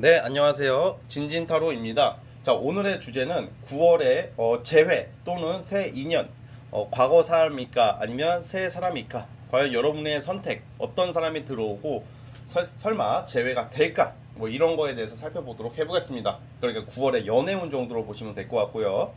네, 안녕하세요. 진진타로입니다. 자, 오늘의 주제는 9월의 어, 재회 또는 새 인연, 어, 과거 사람일까 아니면 새 사람일까? 과연 여러분의 선택, 어떤 사람이 들어오고 설, 설마 재회가 될까? 뭐 이런 거에 대해서 살펴보도록 해보겠습니다. 그러니까 9월의 연애운 정도로 보시면 될 것 같고요.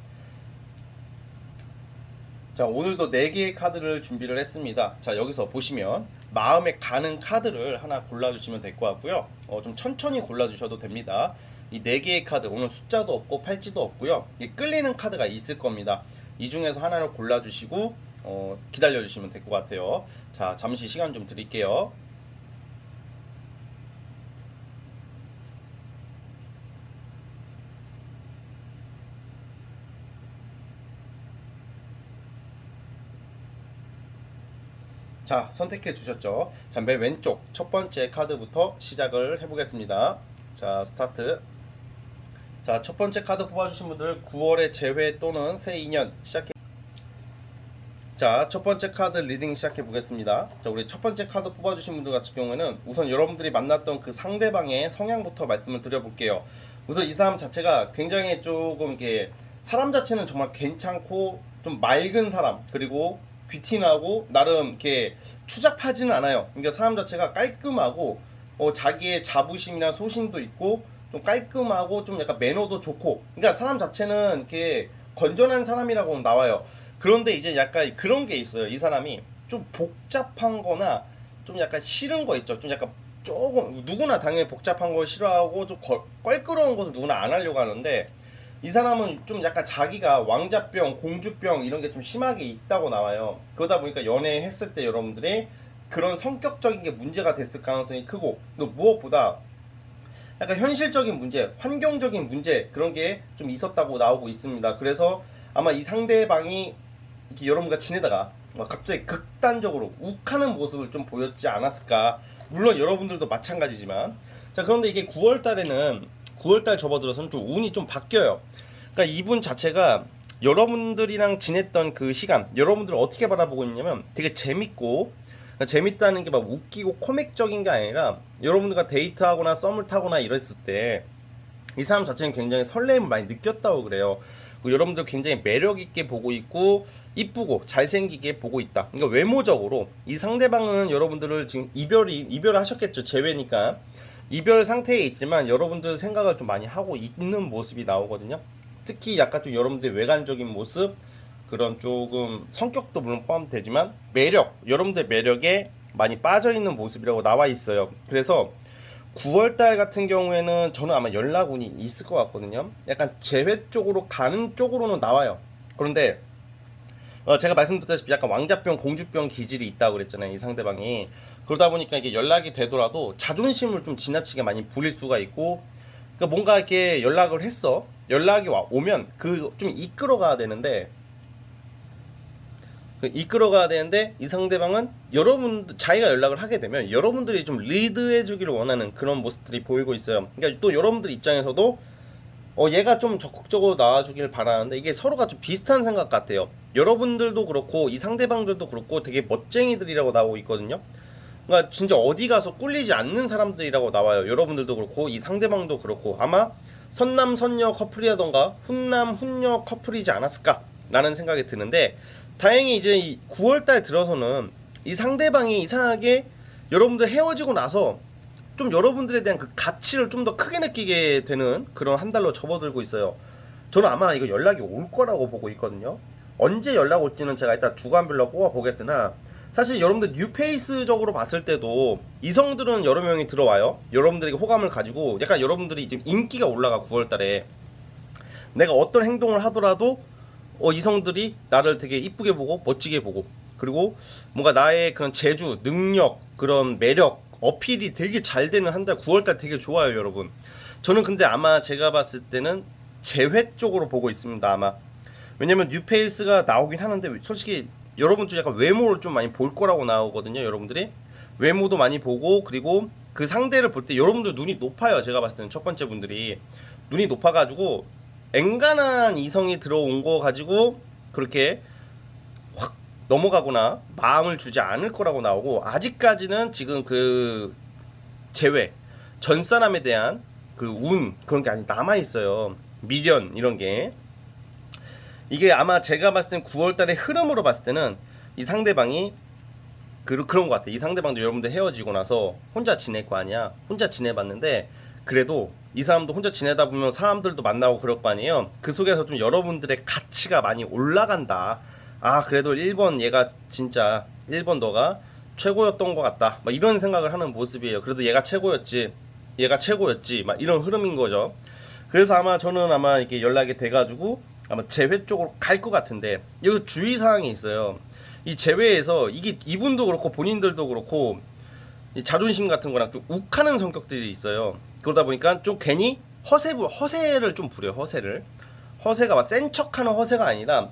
자, 오늘도 4개의 카드를 준비를 했습니다. 자, 여기서 보시면 마음에 가는 카드를 하나 골라주시면 될 것 같고요. 어, 좀 천천히 골라주셔도 됩니다. 이 4개의 카드, 오늘 숫자도 없고 팔찌도 없고요. 이 끌리는 카드가 있을 겁니다. 이 중에서 하나를 골라주시고 어, 기다려주시면 될 것 같아요. 자, 잠시 시간 좀 드릴게요. 자, 선택해 주셨죠? 자, 맨 왼쪽 첫 번째 카드부터 시작을 해보겠습니다. 자, 스타트. 자, 첫 번째 카드 뽑아주신 분들 9월의 재회 또는 새 인연 시작해. 자, 첫 번째 카드 리딩 시작해 보겠습니다. 자, 우리 첫 번째 카드 뽑아주신 분들 같은 경우에는 우선 여러분들이 만났던 그 상대방의 성향부터 말씀을 드려볼게요. 우선 이 사람 자체가 굉장히 조금 이렇게 사람 자체는 정말 괜찮고 좀 맑은 사람 그리고 귀티나고 나름 이렇게 추잡하지는 않아요. 그러니까 사람 자체가 깔끔하고 어, 자기의 자부심이나 소신도 있고 좀 깔끔하고 좀 약간 매너도 좋고 그러니까 사람 자체는 이렇게 건전한 사람이라고 나와요. 그런데 이제 약간 그런 게 있어요. 이 사람이 좀 복잡한 거나 좀 약간 싫은 거 있죠. 좀 약간 조금 누구나 당연히 복잡한 걸 싫어하고 좀 걸- 껄끄러운 것을 누구나 안 하려고 하는데 이 사람은 좀 약간 자기가 왕자병, 공주병 이런 게 좀 심하게 있다고 나와요. 그러다 보니까 연애했을 때 여러분들이 그런 성격적인 게 문제가 됐을 가능성이 크고 또 무엇보다 약간 현실적인 문제, 환경적인 문제 그런 게 좀 있었다고 나오고 있습니다. 그래서 아마 이 상대방이 이렇게 여러분과 지내다가 막 갑자기 극단적으로 욱하는 모습을 좀 보였지 않았을까. 물론 여러분들도 마찬가지지만 자 그런데 이게 9월 달에는 9월 달 접어들어서는 좀 운이 좀 바뀌어요. 그러니까 이분 자체가 여러분들이랑 지냈던 그 시간, 여러분들을 어떻게 바라보고 있냐면 되게 재밌고 그러니까 재밌다는 게 막 웃기고 코믹적인 게 아니라 여러분들과 데이트하거나 썸을 타거나 이랬을 때 이 사람 자체는 굉장히 설렘을 많이 느꼈다고 그래요. 여러분들 굉장히 매력 있게 보고 있고 이쁘고 잘생기게 보고 있다. 그러니까 외모적으로 이 상대방은 여러분들을 지금 이별이 이별을 하셨겠죠. 재회니까 이별 상태에 있지만 여러분들 생각을 좀 많이 하고 있는 모습이 나오거든요. 특히 약간 좀 여러분들 외관적인 모습 그런 조금 성격도 물론 포함되지만 매력 여러분들 매력에 많이 빠져 있는 모습이라고 나와 있어요. 그래서 9월 달 같은 경우에는 저는 아마 연락운이 있을 것 같거든요. 약간 재회 쪽으로 가는 쪽으로는 나와요. 그런데 어, 제가 말씀드렸다시피 약간 왕자병, 공주병 기질이 있다고 그랬잖아요. 이 상대방이. 그러다 보니까 이게 연락이 되더라도 자존심을 좀 지나치게 많이 부릴 수가 있고 그러니까 뭔가 이렇게 연락을 했어. 연락이 와 오면 그 좀 이끌어가야 되는데 그 이끌어가야 되는데 이 상대방은 여러분 자기가 연락을 하게 되면 여러분들이 좀 리드해 주기를 원하는 그런 모습들이 보이고 있어요. 그러니까 또 여러분들 입장에서도 어 얘가 좀 적극적으로 나와주길 바라는데 이게 서로가 좀 비슷한 생각 같아요. 여러분들도 그렇고 이 상대방들도 그렇고 되게 멋쟁이들이라고 나오고 있거든요. 그러니까 진짜 어디 가서 꿀리지 않는 사람들이라고 나와요. 여러분들도 그렇고 이 상대방도 그렇고 아마 선남 선녀 커플이라던가 훈남 훈녀 커플이지 않았을까라는 생각이 드는데 다행히 이제 이 9월달 들어서는 이 상대방이 이상하게 여러분들 헤어지고 나서 좀 여러분들에 대한 그 가치를 좀 더 크게 느끼게 되는 그런 한 달로 접어들고 있어요. 저는 아마 이거 연락이 올 거라고 보고 있거든요. 언제 연락 올지는 제가 일단 주간별로 뽑아 보겠으나 사실 여러분들 뉴페이스적으로 봤을 때도 이성들은 여러 명이 들어와요. 여러분들에게 호감을 가지고 약간 여러분들이 이제 인기가 올라가 9월달에 내가 어떤 행동을 하더라도 어, 이성들이 나를 되게 이쁘게 보고 멋지게 보고 그리고 뭔가 나의 그런 재주, 능력, 그런 매력, 어필이 되게 잘 되는 한 달 9월달 되게 좋아요, 여러분. 저는 근데 아마 제가 봤을 때는 재회 쪽으로 보고 있습니다, 아마. 왜냐면 뉴페이스가 나오긴 하는데 솔직히 여러분 좀 약간 외모를 좀 많이 볼 거라고 나오거든요, 여러분들이. 외모도 많이 보고 그리고 그 상대를 볼 때 여러분들 눈이 높아요, 제가 봤을 때는 첫 번째 분들이. 눈이 높아가지고 앵간한 이성이 들어온 거 가지고 그렇게 확 넘어가거나 마음을 주지 않을 거라고 나오고 아직까지는 지금 그 제외 전 사람에 대한 그 운 그런 게 아직 남아 있어요. 미련 이런 게 이게 아마 제가 봤을 땐 9월달의 흐름으로 봤을 때는 이 상대방이 그, 그런 것 같아. 이 상대방도 여러분들 헤어지고 나서 혼자 지낼 거 아니야. 혼자 지내봤는데 그래도 이 사람도 혼자 지내다 보면 사람들도 만나고 그럴 거 아니에요. 그 속에서 좀 여러분들의 가치가 많이 올라간다. 아 그래도 1번 얘가 진짜 1번 너가 최고였던 것 같다. 막 이런 생각을 하는 모습이에요. 그래도 얘가 최고였지. 얘가 최고였지. 막 이런 흐름인 거죠. 그래서 아마 저는 아마 이렇게 연락이 돼가지고 아마 재회 쪽으로 갈 것 같은데 여기 주의 사항이 있어요. 이 재회에서 이게 이분도 그렇고 본인들도 그렇고 이 자존심 같은 거랑 좀 욱하는 성격들이 있어요. 그러다 보니까 좀 괜히 허세 허세를 좀 부려 허세를 허세가 막 센 척하는 허세가 아니라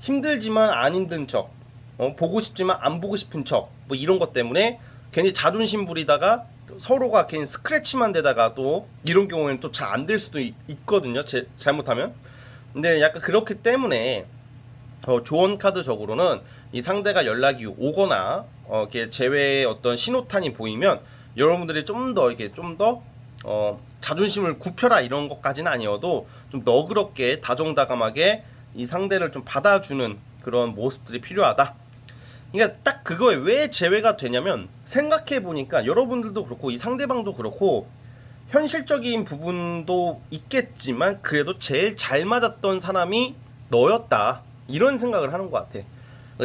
힘들지만 안 힘든 척 어, 보고 싶지만 안 보고 싶은 척 뭐 이런 것 때문에 괜히 자존심 부리다가 서로가 괜히 스크래치만 되다가 또 이런 경우에는 또 잘 안 될 수도 있, 있거든요. 제, 잘못하면. 근데 약간 그렇기 때문에 어, 조언 카드적으로는 이 상대가 연락이 오거나 어, 이렇게 제외의 어떤 신호탄이 보이면 여러분들이 좀 더 이렇게 좀더 어, 자존심을 굽혀라 이런 것까지는 아니어도 좀 너그럽게 다정다감하게 이 상대를 좀 받아주는 그런 모습들이 필요하다. 그러니까 딱 그거에 왜 제외가 되냐면 생각해 보니까 여러분들도 그렇고 이 상대방도 그렇고 현실적인 부분도 있겠지만 그래도 제일 잘 맞았던 사람이 너였다 이런 생각을 하는 것 같아.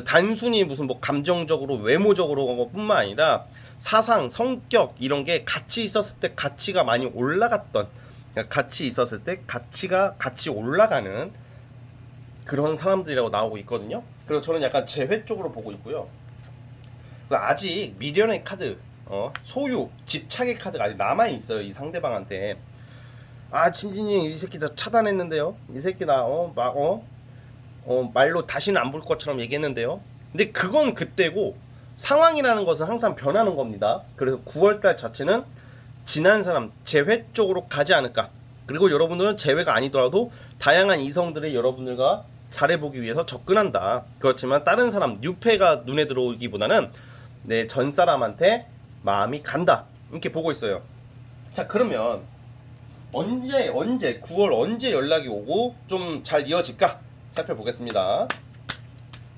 단순히 무슨 뭐 감정적으로 외모적으로 뿐만 아니라 사상, 성격 이런 게 같이 있었을 때 가치가 많이 올라갔던 그러니까 같이 있었을 때 가치가 같이 올라가는 그런 사람들이라고 나오고 있거든요. 그래서 저는 약간 재회 쪽으로 보고 있고요. 아직 미련의 카드, 어, 소유, 집착의 카드가 아직 남아 있어요. 이 상대방한테. 아 진진이 이 새끼 다 차단했는데요. 이 새끼 나 어 막 어, 어 말로 다시는 안 볼 것처럼 얘기했는데요. 근데 그건 그때고 상황이라는 것은 항상 변하는 겁니다. 그래서 9월 달 자체는 지난 사람 재회 쪽으로 가지 않을까. 그리고 여러분들은 재회가 아니더라도 다양한 이성들의 여러분들과 잘해보기 위해서 접근한다. 그렇지만 다른 사람 뉴페가 눈에 들어오기보다는 내 전 사람한테 마음이 간다. 이렇게 보고 있어요. 자 그러면 언제 언제 9월 언제 연락이 오고 좀 잘 이어질까 살펴보겠습니다.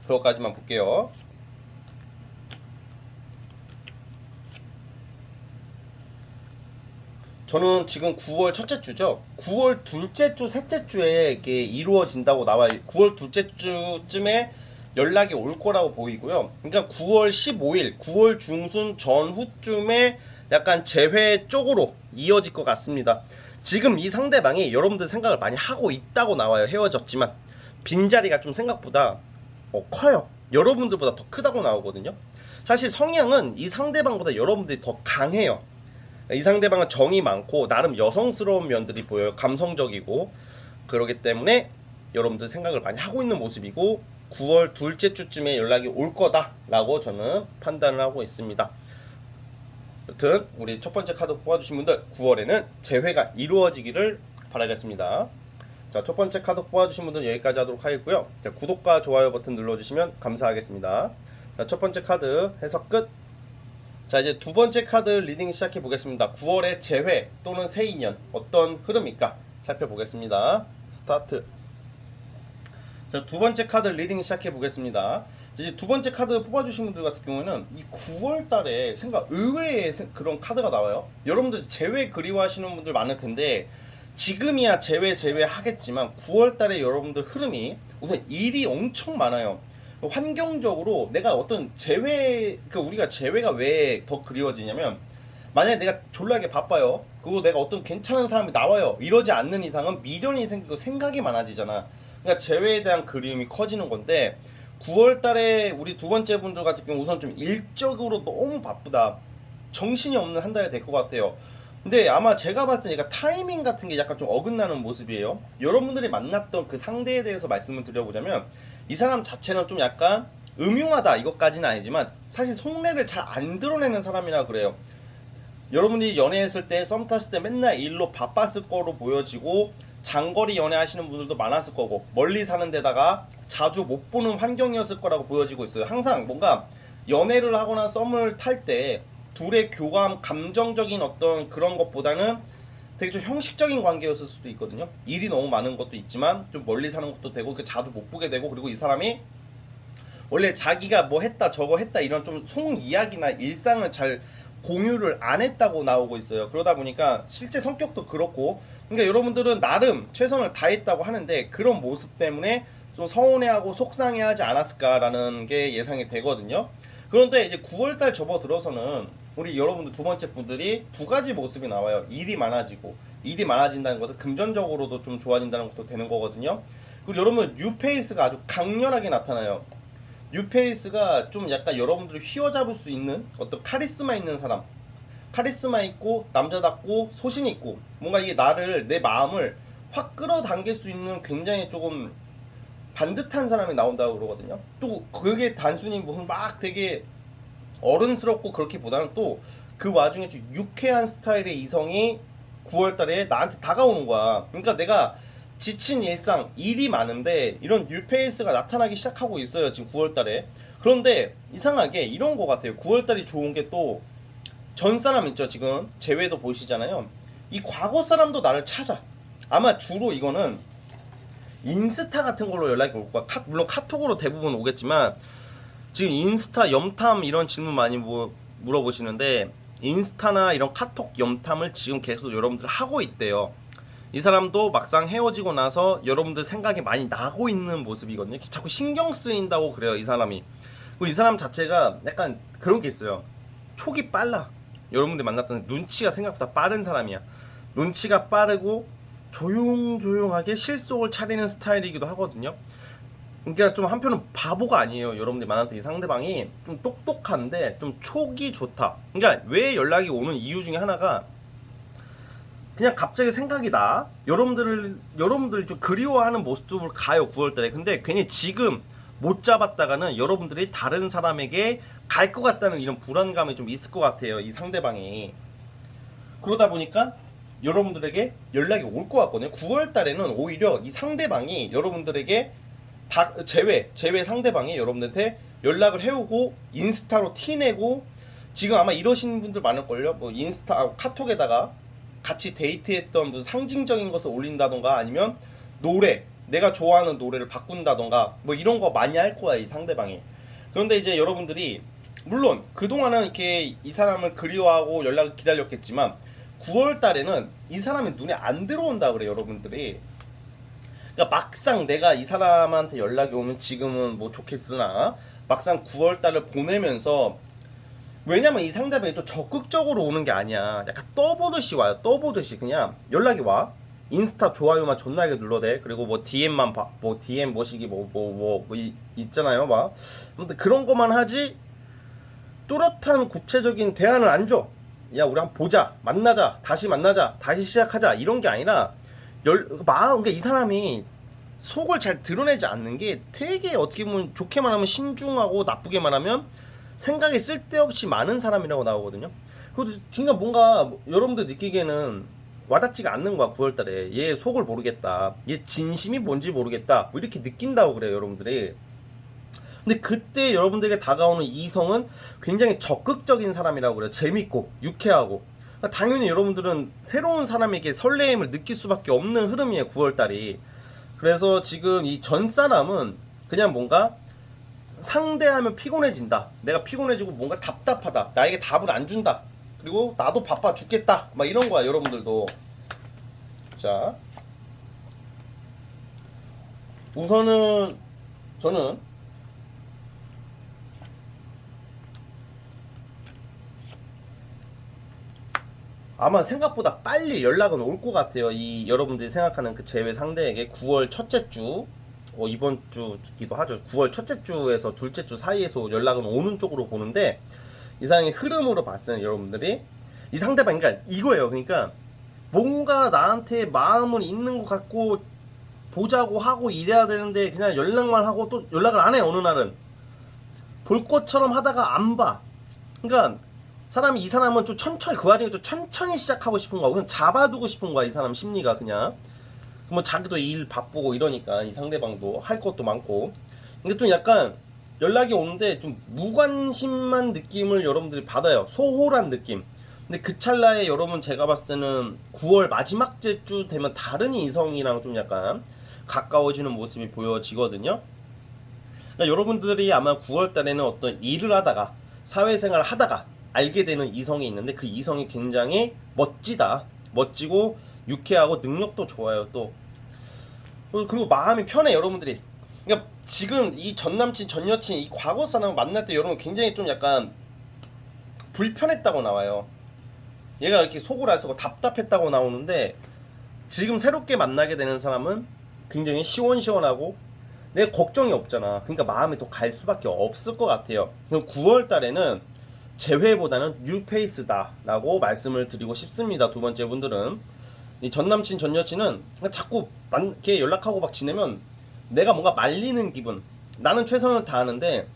그것까지만 볼게요. 저는 지금 9월 첫째 주죠. 9월 둘째 주, 셋째 주에 이게 이루어진다고 나와요. 9월 둘째 주쯤에 연락이 올 거라고 보이고요. 그러니까 9월 15일, 9월 중순 전후쯤에 약간 재회 쪽으로 이어질 것 같습니다. 지금 이 상대방이 여러분들 생각을 많이 하고 있다고 나와요. 헤어졌지만 빈자리가 좀 생각보다 어, 커요. 여러분들보다 더 크다고 나오거든요. 사실 성향은 이 상대방보다 여러분들이 더 강해요. 이 상대방은 정이 많고 나름 여성스러운 면들이 보여요. 감성적이고 그러기 때문에 여러분들 생각을 많이 하고 있는 모습이고 9월 둘째 주쯤에 연락이 올 거다라고 저는 판단을 하고 있습니다. 여튼 우리 첫 번째 카드 뽑아주신 분들 9월에는 재회가 이루어지기를 바라겠습니다. 자, 첫 번째 카드 뽑아주신 분들 여기까지 하도록 하겠고요. 자, 구독과 좋아요 버튼 눌러주시면 감사하겠습니다. 자, 첫 번째 카드 해석 끝. 자, 이제 두 번째 카드 리딩 시작해 보겠습니다. 9월의 재회 또는 새 인연 어떤 흐름일까 살펴보겠습니다. 스타트. 자, 두 번째 카드 리딩 시작해 보겠습니다. 이제 두 번째 카드 뽑아주신 분들 같은 경우에는 이 9월 달에 생각 의외의 생- 그런 카드가 나와요. 여러분들 재회 그리워하시는 분들 많을 텐데 지금이야 재회 재회 하겠지만 9월 달에 여러분들 흐름이 우선 일이 엄청 많아요. 환경적으로 내가 어떤 재회 그 우리가 재회가 왜 더 그리워지냐면 만약에 내가 졸라게 바빠요. 그리고 내가 어떤 괜찮은 사람이 나와요. 이러지 않는 이상은 미련이 생기고 생각이 많아지잖아. 그러니까 재회에 대한 그리움이 커지는 건데 9월 달에 우리 두 번째 분들 같은 경우 우선 좀 일적으로 너무 바쁘다. 정신이 없는 한 달이 될 것 같아요. 근데 아마 제가 봤을 때 타이밍 같은 게 약간 좀 어긋나는 모습이에요. 여러분들이 만났던 그 상대에 대해서 말씀을 드려보자면 이 사람 자체는 좀 약간 음흉하다 이것까지는 아니지만 사실 속내를 잘 안 드러내는 사람이라 그래요. 여러분이 연애했을 때 썸 탔을 때 맨날 일로 바빴을 거로 보여지고 장거리 연애하시는 분들도 많았을 거고 멀리 사는 데다가 자주 못 보는 환경이었을 거라고 보여지고 있어요. 항상 뭔가 연애를 하거나 썸을 탈 때 둘의 교감, 감정적인 어떤 그런 것보다는 되게 좀 형식적인 관계였을 수도 있거든요. 일이 너무 많은 것도 있지만 좀 멀리 사는 것도 되고 그 자주 못 보게 되고 그리고 이 사람이 원래 자기가 뭐 했다 저거 했다 이런 좀 속 이야기나 일상을 잘 공유를 안 했다고 나오고 있어요. 그러다 보니까 실제 성격도 그렇고 그러니까 여러분들은 나름 최선을 다했다고 하는데 그런 모습 때문에 좀 서운해하고 속상해하지 않았을까라는 게 예상이 되거든요. 그런데 이제 9월달 접어들어서는 우리 여러분들 두 번째 분들이 두 가지 모습이 나와요. 일이 많아지고 일이 많아진다는 것은 금전적으로도 좀 좋아진다는 것도 되는 거거든요. 그리고 여러분 뉴페이스가 아주 강렬하게 나타나요. 뉴페이스가 좀 약간 여러분들을 휘어잡을 수 있는 어떤 카리스마 있는 사람 카리스마 있고 남자답고 소신 있고 뭔가 이게 나를 내 마음을 확 끌어당길 수 있는 굉장히 조금 반듯한 사람이 나온다고 그러거든요. 또 그게 단순히 무슨 막 되게 어른스럽고 그렇기보다는 또 그 와중에 좀 유쾌한 스타일의 이성이 9월달에 나한테 다가오는 거야. 그러니까 내가 지친 일상, 일이 많은데 이런 뉴페이스가 나타나기 시작하고 있어요. 지금 9월달에. 그런데 이상하게 이런 거 같아요. 9월달이 좋은 게 또 전 사람 있죠. 지금 제외도 보이시잖아요. 이 과거 사람도 나를 찾아. 아마 주로 이거는 인스타 같은 걸로 연락이 올 거야. 카, 물론 카톡으로 대부분 오겠지만 지금 인스타 염탐 이런 질문 많이 뭐, 물어보시는데 인스타나 이런 카톡 염탐을 지금 계속 여러분들 하고 있대요. 이 사람도 막상 헤어지고 나서 여러분들 생각이 많이 나고 있는 모습이거든요. 자꾸 신경 쓰인다고 그래요, 이 사람이. 이 사람 자체가 약간 그런 게 있어요. 촉이 빨라. 여러분들 만났던 눈치가 생각보다 빠른 사람이야. 눈치가 빠르고 조용조용하게 실속을 차리는 스타일이기도 하거든요. 그러니까 좀 한편은 바보가 아니에요. 여러분들이 만났던 이 상대방이 좀 똑똑한데 좀 촉이 좋다. 그러니까 왜 연락이 오는 이유 중에 하나가 그냥 갑자기 생각이 나. 여러분들을 여러분들이 좀 그리워하는 모습을 가요 9월달에. 근데 괜히 지금 못 잡았다가는 여러분들이 다른 사람에게 갈 것 같다는 이런 불안감이 좀 있을 것 같아요. 이 상대방이. 그러다 보니까 여러분들에게 연락이 올 것 같거든요. 9월 달에는 오히려 이 상대방이 여러분들에게 다 제외 제외 상대방이 여러분들한테 연락을 해오고 인스타로 티내고 지금 아마 이러신 분들 많을걸요. 뭐 인스타 아, 카톡에다가 같이 데이트했던 무슨 상징적인 것을 올린다던가 아니면 노래 내가 좋아하는 노래를 바꾼다던가 뭐 이런 거 많이 할 거야 이 상대방이. 그런데 이제 여러분들이 물론 그동안은 이렇게 이 사람을 그리워하고 연락을 기다렸겠지만 9월 달에는 이 사람이 눈에 안 들어온다 그래 여러분들이. 그러니까 막상 내가 이 사람한테 연락이 오면 지금은 뭐 좋겠으나 막상 9월 달을 보내면서 왜냐면 이 상대방이 또 적극적으로 오는 게 아니야. 약간 떠보듯이 와요. 떠보듯이 그냥 연락이 와. 인스타 좋아요만 존나게 눌러대. 그리고 뭐 DM만 봐. 뭐 DM 뭐시기 뭐 뭐뭐뭐 있잖아요. 막. 아무튼 그런 것만 하지. 또렷한 구체적인 대안을 안 줘. 야, 우리 한번 보자. 만나자. 다시 만나자. 다시 시작하자. 이런 게 아니라 열 마음 그러니까 이 사람이 속을 잘 드러내지 않는 게 되게 어떻게 보면 좋게 말하면 신중하고 나쁘게 말하면 생각이 쓸데없이 많은 사람이라고 나오거든요. 그것도 진짜 뭔가 여러분들 느끼기에는 와닿지가 않는 거야 9월달에 얘 속을 모르겠다 얘 진심이 뭔지 모르겠다 뭐 이렇게 느낀다고 그래요 여러분들이 근데 그때 여러분들에게 다가오는 이성은 굉장히 적극적인 사람이라고 그래요 재밌고 유쾌하고 그러니까 당연히 여러분들은 새로운 사람에게 설레임을 느낄 수밖에 없는 흐름이에요 9월달이 그래서 지금 이 전 사람은 그냥 뭔가 상대하면 피곤해진다. 내가 피곤해지고 뭔가 답답하다. 나에게 답을 안 준다. 그리고 나도 바빠 죽겠다. 막 이런 거야, 여러분들도. 자. 우선은 저는 아마 생각보다 빨리 연락은 올 것 같아요. 이 여러분들이 생각하는 그 제외 상대에게 9월 첫째 주, 어, 이번 주기도 하죠. 9월 첫째 주에서 둘째 주 사이에서 연락은 오는 쪽으로 보는데 이상의 흐름으로 봤을 때 여러분들이 이 상대방 그러니까 이거예요. 그러니까 뭔가 나한테 마음은 있는 것 같고 보자고 하고 이래야 되는데 그냥 연락만 하고 또 연락을 안 해 어느 날은 볼 것처럼 하다가 안 봐. 그러니까 사람이 이 사람은 좀 천천히 그 와중에 또 천천히 시작하고 싶은 거야. 그냥 잡아두고 싶은 거야 이 사람 심리가 그냥. 뭐 자기도 일 바쁘고 이러니까 이 상대방도 할 것도 많고. 근데 좀 약간 연락이 오는데 좀 무관심한 느낌을 여러분들이 받아요. 소홀한 느낌. 근데 그 찰나에 여러분 제가 봤을 때는 9월 마지막 주 되면 다른 이성이랑 좀 약간 가까워지는 모습이 보여지거든요. 그러니까 여러분들이 아마 9월 달에는 어떤 일을 하다가 사회생활을 하다가 알게 되는 이성이 있는데 그 이성이 굉장히 멋지다. 멋지고 유쾌하고 능력도 좋아요. 또 그리고 마음이 편해 여러분들이. 그러니까 지금 이 전 남친 전 여친 이 과거 사람을 만날 때 여러분 굉장히 좀 약간 불편했다고 나와요. 얘가 이렇게 속을 안 쓰고 답답했다고 나오는데 지금 새롭게 만나게 되는 사람은 굉장히 시원시원하고 내 걱정이 없잖아. 그러니까 마음이 더갈 수밖에 없을 것 같아요. 그럼 9월 달에는 재회보다는 뉴페이스다라고 말씀을 드리고 싶습니다. 두 번째 분들은 이 전 남친 전 여친은 자꾸 만, 이렇게 연락하고 막 지내면 내가 뭔가 말리는 기분. 나는 최선을 다하는데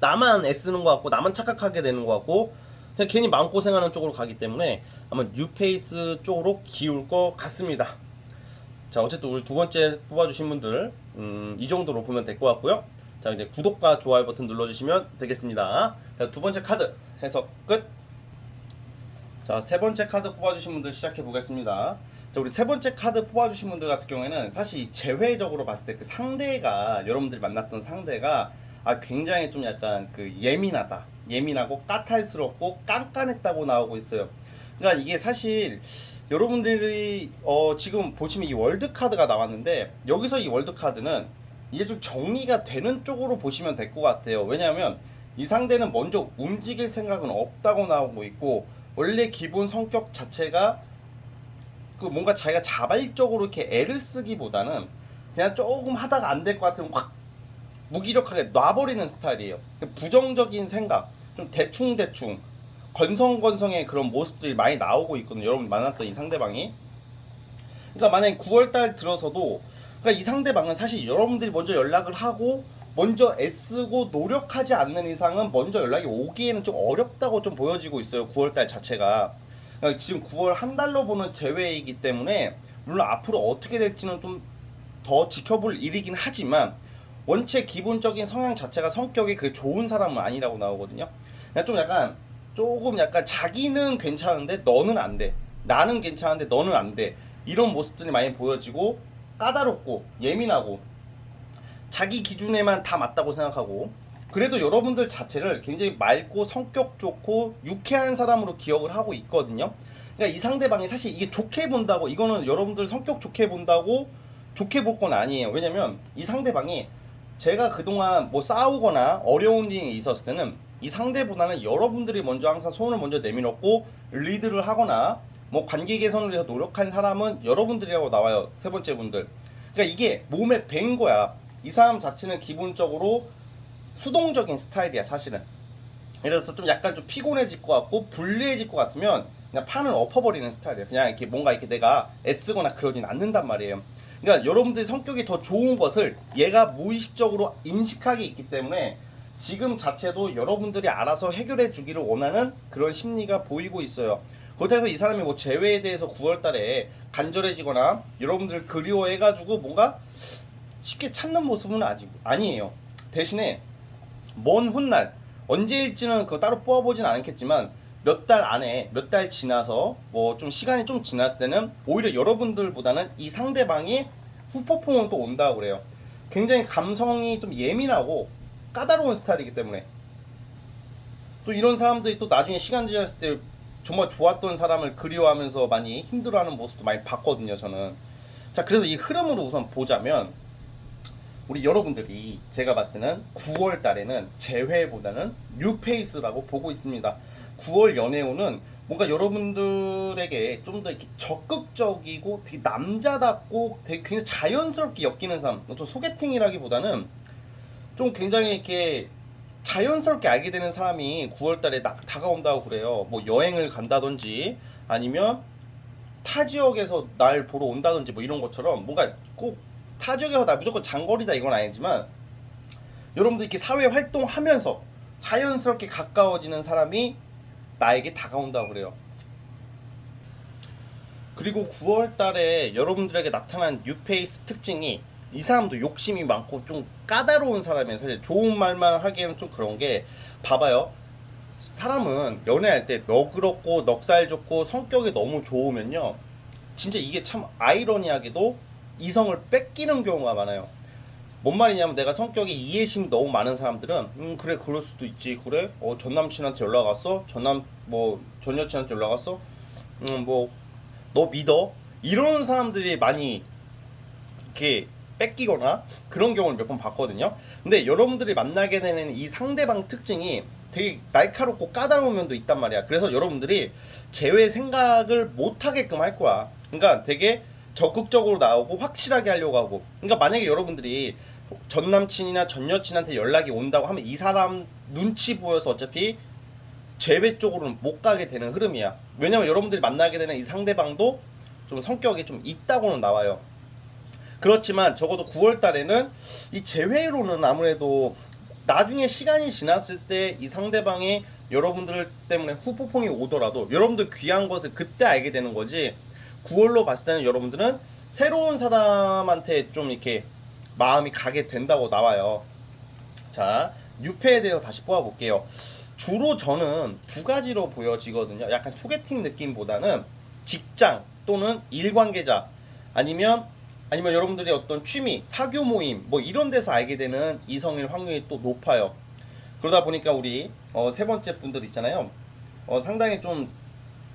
나만 애쓰는 것 같고 나만 착각하게 되는 것 같고 그냥 괜히 마음고생하는 쪽으로 가기 때문에 아마 뉴페이스 쪽으로 기울 것 같습니다. 자 어쨌든 우리 두 번째 뽑아주신 분들 음, 이 정도로 보면 될 것 같고요. 자 이제 구독과 좋아요 버튼 눌러주시면 되겠습니다. 자, 두 번째 카드 해석 끝. 자 세 번째 카드 뽑아주신 분들 시작해 보겠습니다. 자 우리 세 번째 카드 뽑아주신 분들 같은 경우에는 사실 이 제외적으로 봤을 때 그 상대가 여러분들이 만났던 상대가 아 굉장히 좀 약간 그 예민하다 예민하고 까탈스럽고 깐깐했다고 나오고 있어요. 그러니까 이게 사실 여러분들이 어 지금 보시면 이 월드 카드가 나왔는데 여기서 이 월드 카드는 이제 좀 정리가 되는 쪽으로 보시면 될 것 같아요. 왜냐하면 이 상대는 먼저 움직일 생각은 없다고 나오고 있고 원래 기본 성격 자체가 그 뭔가 자기가 자발적으로 이렇게 애를 쓰기보다는 그냥 조금 하다가 안 될 것 같으면 확 무기력하게 놔버리는 스타일이에요. 부정적인 생각, 좀 대충대충, 건성건성의 그런 모습들이 많이 나오고 있거든요. 여러분 만났던 이 상대방이. 그러니까 만약에 9월달 들어서도 그러니까 이 상대방은 사실 여러분들이 먼저 연락을 하고 먼저 애쓰고 노력하지 않는 이상은 먼저 연락이 오기에는 좀 어렵다고 좀 보여지고 있어요. 9월달 자체가. 그러니까 지금 9월 한 달로 보는 제외이기 때문에 물론 앞으로 어떻게 될지는 좀 더 지켜볼 일이긴 하지만 원체 기본적인 성향 자체가 성격이 그 좋은 사람은 아니라고 나오거든요. 그냥 좀 약간 조금 약간 자기는 괜찮은데 너는 안 돼. 나는 괜찮은데 너는 안 돼. 이런 모습들이 많이 보여지고 까다롭고 예민하고 자기 기준에만 다 맞다고 생각하고 그래도 여러분들 자체를 굉장히 맑고 성격 좋고 유쾌한 사람으로 기억을 하고 있거든요. 그러니까 이 상대방이 사실 이게 좋게 본다고 이거는 여러분들 성격 좋게 본다고 좋게 볼 건 아니에요. 왜냐면 이 상대방이 제가 그동안 뭐 싸우거나 어려운 일이 있었을 때는 이 상대보다는 여러분들이 먼저 항상 손을 먼저 내밀었고 리드를 하거나 뭐 관계 개선을 위해서 노력한 사람은 여러분들이라고 나와요. 세 번째 분들. 그러니까 이게 몸에 밴 거야. 이 사람 자체는 기본적으로 수동적인 스타일이야, 사실은. 그래서 좀 약간 좀 피곤해질 것 같고 불리해질 것 같으면 그냥 판을 엎어버리는 스타일이에요. 그냥 이렇게 뭔가 이렇게 내가 애쓰거나 그러진 않는단 말이에요. 그러니까 여러분들이 성격이 더 좋은 것을 얘가 무의식적으로 인식하게 있기 때문에 지금 자체도 여러분들이 알아서 해결해 주기를 원하는 그런 심리가 보이고 있어요. 그렇다고 이 사람이 뭐 재회에 대해서 9월 달에 간절해지거나 여러분들 그리워해가지고 뭔가 쉽게 찾는 모습은 아직 아니에요. 대신에 먼 훗날 언제일지는 그 따로 뽑아보진 않겠지만 몇 달 안에 몇 달 지나서 뭐 좀 시간이 좀 지났을 때는 오히려 여러분들보다는 이 상대방이 후폭풍은 또 온다고 그래요. 굉장히 감성이 좀 예민하고 까다로운 스타일이기 때문에 또 이런 사람들이 또 나중에 시간 지났을 때 정말 좋았던 사람을 그리워하면서 많이 힘들어하는 모습도 많이 봤거든요 저는 자 그래서 이 흐름으로 우선 보자면 우리 여러분들이 제가 봤을 때는 9월 달에는 재회보다는 뉴 페이스라고 보고 있습니다 9월 연애운은 뭔가 여러분들에게 좀 더 이렇게 적극적이고 되게 남자답고 되게 굉장히 자연스럽게 엮이는 사람 또 소개팅이라기보다는 좀 굉장히 이렇게 자연스럽게 알게 되는 사람이 9월달에 다가온다고 그래요. 뭐 여행을 간다든지 아니면 타 지역에서 날 보러 온다든지 뭐 이런 것처럼 뭔가 꼭 타 지역에서 나 무조건 장거리다 이건 아니지만 여러분들 이렇게 사회 활동하면서 자연스럽게 가까워지는 사람이 나에게 다가온다고 그래요. 그리고 9월 달에 여러분들에게 나타난 뉴페이스 특징이 이 사람도 욕심이 많고 좀 까다로운 사람이에요. 사실 좋은 말만 하기에는 좀 그런 게 봐봐요. 사람은 연애할 때 너그럽고 넉살 좋고 성격이 너무 좋으면요. 진짜 이게 참 아이러니하게도 이성을 뺏기는 경우가 많아요. 뭔 말이냐면 내가 성격이 이해심 너무 많은 사람들은 음 그래 그럴 수도 있지 그래 어 전 남친한테 연락 왔어 전남 뭐 전 여친한테 연락 왔어 음 뭐 너 믿어 이런 사람들이 많이 이렇게 뺏기거나 그런 경우를 몇 번 봤거든요. 근데 여러분들이 만나게 되는 이 상대방 특징이 되게 날카롭고 까다로운 면도 있단 말이야. 그래서 여러분들이 제외 생각을 못 하게끔 할 거야. 그러니까 되게 적극적으로 나오고 확실하게 하려고 하고. 그러니까 만약에 여러분들이 전 남친이나 전 여친한테 연락이 온다고 하면 이 사람 눈치 보여서 어차피 제외 쪽으로는 못 가게 되는 흐름이야. 왜냐면 여러분들이 만나게 되는 이 상대방도 좀 성격이 좀 있다고는 나와요. 그렇지만 적어도 9월 달에는 이 재회로는 아무래도 나중에 시간이 지났을 때 이 상대방이 여러분들 때문에 후폭풍이 오더라도 여러분들 귀한 것을 그때 알게 되는 거지 9월로 봤을 때는 여러분들은 새로운 사람한테 좀 이렇게 마음이 가게 된다고 나와요. 자, 뉴페에 대해서 다시 뽑아볼게요. 주로 저는 두 가지로 보여지거든요. 약간 소개팅 느낌보다는 직장 또는 일 관계자 아니면 아니면 여러분들이 어떤 취미, 사교 모임 뭐 이런 데서 알게 되는 이성일 확률이 또 높아요. 그러다 보니까 우리 어, 세 번째 분들 있잖아요. 어, 상당히 좀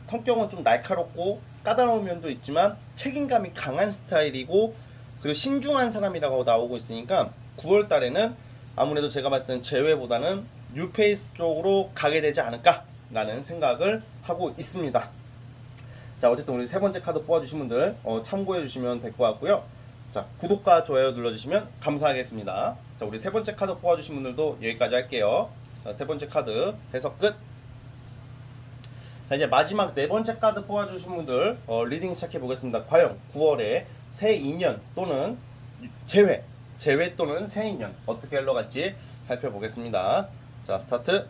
성격은 좀 날카롭고 까다로운 면도 있지만 책임감이 강한 스타일이고 그리고 신중한 사람이라고 나오고 있으니까 9월 달에는 아무래도 제가 봤을 때는 제외보다는 뉴페이스 쪽으로 가게 되지 않을까라는 생각을 하고 있습니다. 자 어쨌든 우리 세 번째 카드 뽑아주신 분들 어, 참고해 주시면 될 것 같고요. 자 구독과 좋아요 눌러주시면 감사하겠습니다. 자 우리 세 번째 카드 뽑아주신 분들도 여기까지 할게요. 자 세 번째 카드 해석 끝. 자 이제 마지막 네 번째 카드 뽑아주신 분들 어, 리딩 시작해 보겠습니다. 과연 9월에 새 인연 또는 재회, 재회 또는 새 인연 어떻게 흘러갈지 살펴보겠습니다. 자 스타트.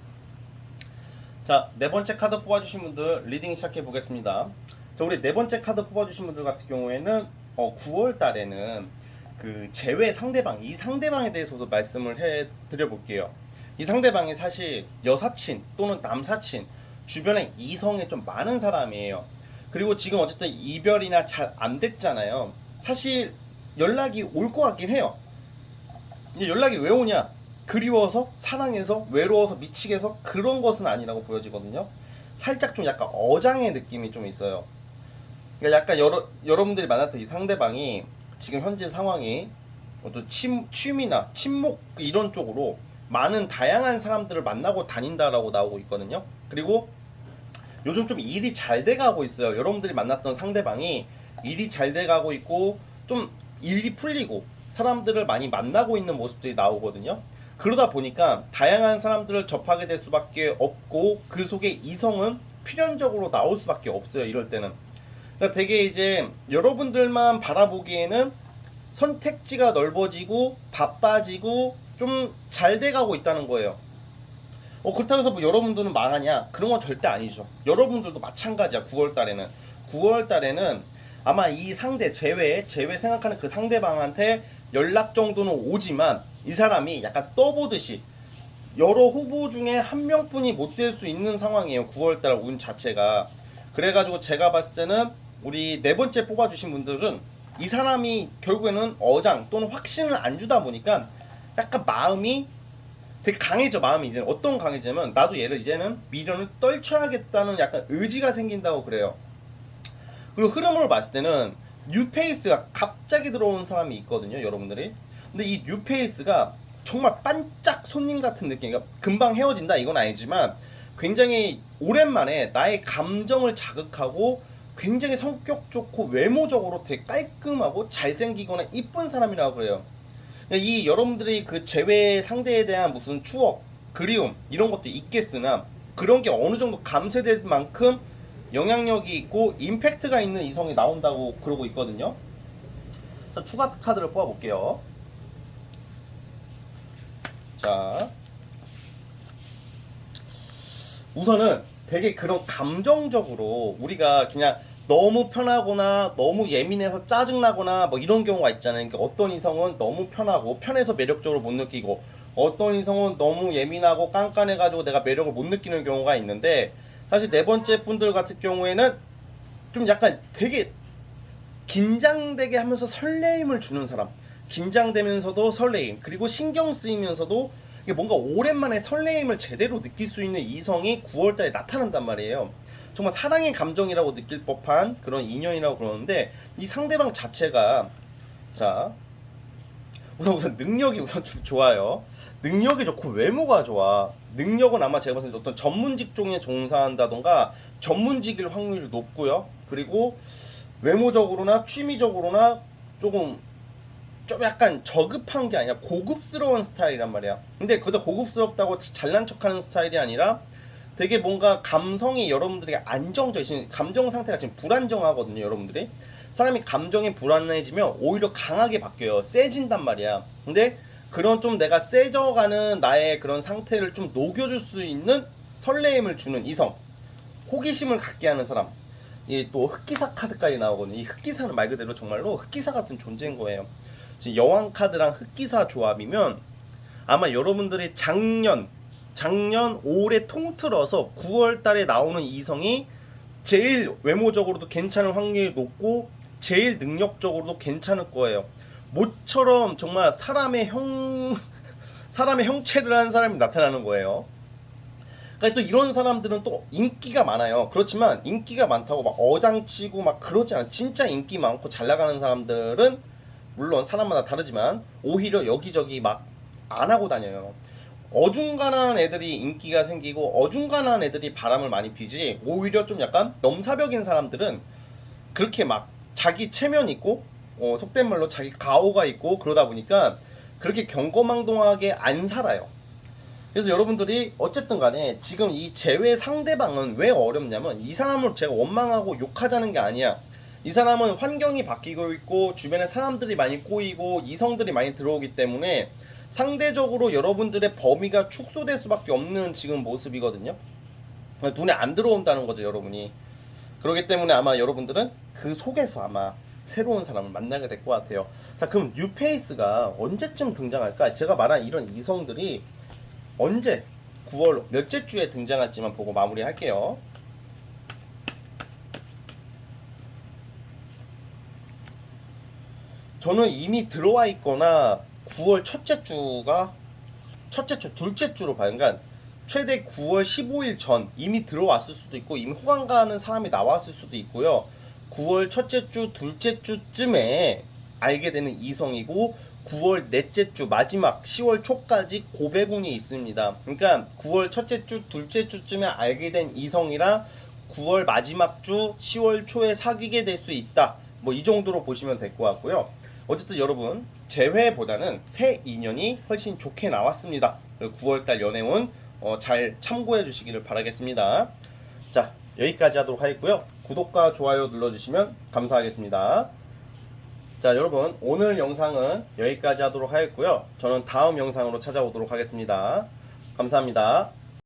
자, 네 번째 카드 뽑아주신 분들 리딩 시작해 보겠습니다. 자, 우리 네 번째 카드 뽑아주신 분들 같은 경우에는 어, 9월 달에는 그 제외 상대방, 이 상대방에 대해서도 말씀을 해 드려 볼게요. 이 상대방이 사실 여사친 또는 남사친, 주변에 이성에 좀 많은 사람이에요. 그리고 지금 어쨌든 이별이나 잘 안 됐잖아요. 사실 연락이 올 것 같긴 해요. 근데 연락이 왜 오냐? 그리워서 사랑해서 외로워서 미치게 해서 그런 것은 아니라고 보여지거든요. 살짝 좀 약간 어장의 느낌이 좀 있어요. 그러니까 약간 여러 여러분들이 만났던 이 상대방이 지금 현재 상황이 어떤 침, 취미나 친목 이런 쪽으로 많은 다양한 사람들을 만나고 다닌다라고 나오고 있거든요. 그리고 요즘 좀 일이 잘 돼가고 있어요. 여러분들이 만났던 상대방이 일이 잘 돼가고 있고 좀 일이 풀리고 사람들을 많이 만나고 있는 모습들이 나오거든요. 그러다 보니까 다양한 사람들을 접하게 될 수밖에 없고 그 속에 이성은 필연적으로 나올 수밖에 없어요. 이럴 때는. 그러니까 되게 이제 여러분들만 바라보기에는 선택지가 넓어지고 바빠지고 좀 잘 돼가고 있다는 거예요. 어 그렇다고 해서 뭐 여러분들은 망하냐? 그런 건 절대 아니죠. 여러분들도 마찬가지야. 9월 달에는 9월 달에는 아마 이 상대 제외 제외 생각하는 그 상대방한테 연락 정도는 오지만 이 사람이 약간 떠보듯이 여러 후보 중에 한 명뿐이 못 될 수 있는 상황이에요. 9월 달 운 자체가. 그래가지고 제가 봤을 때는 우리 네 번째 뽑아주신 분들은 이 사람이 결국에는 어장 또는 확신을 안 주다 보니까 약간 마음이 되게 강해져 마음이 이제 어떤 강해지냐면 나도 얘를 이제는 미련을 떨쳐야겠다는 약간 의지가 생긴다고 그래요. 그리고 흐름을 봤을 때는 뉴페이스가 갑자기 들어온 사람이 있거든요, 여러분들이. 근데 이 뉴페이스가 정말 반짝 손님 같은 느낌. 그러니까 금방 헤어진다 이건 아니지만 굉장히 오랜만에 나의 감정을 자극하고 굉장히 성격 좋고 외모적으로 되게 깔끔하고 잘생기거나 이쁜 사람이라고 그래요. 이 여러분들이 그 제외 상대에 대한 무슨 추억, 그리움 이런 것도 있겠으나 그런 게 어느 정도 감쇄될 만큼 영향력이 있고 임팩트가 있는 이성이 나온다고 그러고 있거든요. 자, 추가 카드를 뽑아 볼게요. 자. 우선은 되게 그런 감정적으로 우리가 그냥 너무 편하거나 너무 예민해서 짜증나거나 뭐 이런 경우가 있잖아요. 그러니까 어떤 이성은 너무 편하고 편해서 매력적으로 못 느끼고 어떤 이성은 너무 예민하고 깐깐해가지고 내가 매력을 못 느끼는 경우가 있는데 사실 네 번째 분들 같은 경우에는 좀 약간 되게 긴장되게 하면서 설레임을 주는 사람 긴장되면서도 설레임 그리고 신경 쓰이면서도 뭔가 오랜만에 설레임을 제대로 느낄 수 있는 이성이 9월달에 나타난단 말이에요 정말 사랑의 감정이라고 느낄 법한 그런 인연이라고 그러는데 이 상대방 자체가 자 우선 우선 능력이 우선 좀 좋아요. 능력이 좋고 외모가 좋아. 능력은 아마 제가 봤을 때 어떤 전문 직종에 종사한다던가 전문직일 확률이 높고요. 그리고 외모적으로나 취미적으로나 조금 좀 약간 저급한 게 아니라 고급스러운 스타일이란 말이야. 근데 그것도 고급스럽다고 잘난 척하는 스타일이 아니라 되게 뭔가 감성이 여러분들이 안정적, 지금 감정 상태가 지금 불안정하거든요, 여러분들이. 사람이 감정이 불안해지면 오히려 강하게 바뀌어요. 세진단 말이야. 근데 그런 좀 내가 세져가는 나의 그런 상태를 좀 녹여줄 수 있는 설레임을 주는 이성. 호기심을 갖게 하는 사람. 이또 흑기사 카드까지 나오거든요. 이 흑기사는 말 그대로 정말로 흑기사 같은 존재인 거예요. 지금 여왕 카드랑 흑기사 조합이면 아마 여러분들이 작년, 작년 올해 통틀어서 9월 달에 나오는 이성이 제일 외모적으로도 괜찮은 확률이 높고 제일 능력적으로도 괜찮을 거예요. 모처럼 정말 사람의 형 사람의 형체를 한 사람이 나타나는 거예요. 그러니까 또 이런 사람들은 또 인기가 많아요. 그렇지만 인기가 많다고 막 어장치고 막 그러지 않아. 진짜 인기 많고 잘 나가는 사람들은 물론 사람마다 다르지만 오히려 여기저기 막 안 하고 다녀요. 어중간한 애들이 인기가 생기고 어중간한 애들이 바람을 많이 피지 오히려 좀 약간 넘사벽인 사람들은 그렇게 막 자기 체면 있고 어, 속된 말로 자기 가오가 있고 그러다 보니까 그렇게 경거망동하게 안 살아요. 그래서 여러분들이 어쨌든 간에 지금 이 제외 상대방은 왜 어렵냐면 이 사람을 제가 원망하고 욕하자는 게 아니야. 이 사람은 환경이 바뀌고 있고 주변에 사람들이 많이 꼬이고 이성들이 많이 들어오기 때문에 상대적으로 여러분들의 범위가 축소될 수밖에 없는 지금 모습이거든요. 눈에 안 들어온다는 거죠, 여러분이. 그렇기 때문에 아마 여러분들은 그 속에서 아마 새로운 사람을 만나게 될 것 같아요. 자, 그럼 뉴페이스가 언제쯤 등장할까? 제가 말한 이런 이성들이 언제 9월 몇째 주에 등장할지만 보고 마무리할게요. 저는 이미 들어와 있거나 9월 첫째 주가 첫째 주, 둘째 주로 봐요. 그러니까 최대 9월 15일 전 이미 들어왔을 수도 있고 이미 호강 가는 사람이 나왔을 수도 있고요. 9월 첫째 주, 둘째 주쯤에 알게 되는 이성이고 9월 넷째 주 마지막 10월 초까지 고배군이 있습니다. 그러니까 9월 첫째 주, 둘째 주쯤에 알게 된 이성이라 9월 마지막 주, 10월 초에 사귀게 될 수 있다. 뭐 이 정도로 보시면 될 것 같고요. 어쨌든 여러분 재회보다는 새 인연이 훨씬 좋게 나왔습니다. 9월달 연애운 어, 잘 참고해 주시기를 바라겠습니다. 자 여기까지 하도록 하겠고요. 구독과 좋아요 눌러주시면 감사하겠습니다. 자 여러분 오늘 영상은 여기까지 하도록 하겠고요. 저는 다음 영상으로 찾아오도록 하겠습니다. 감사합니다.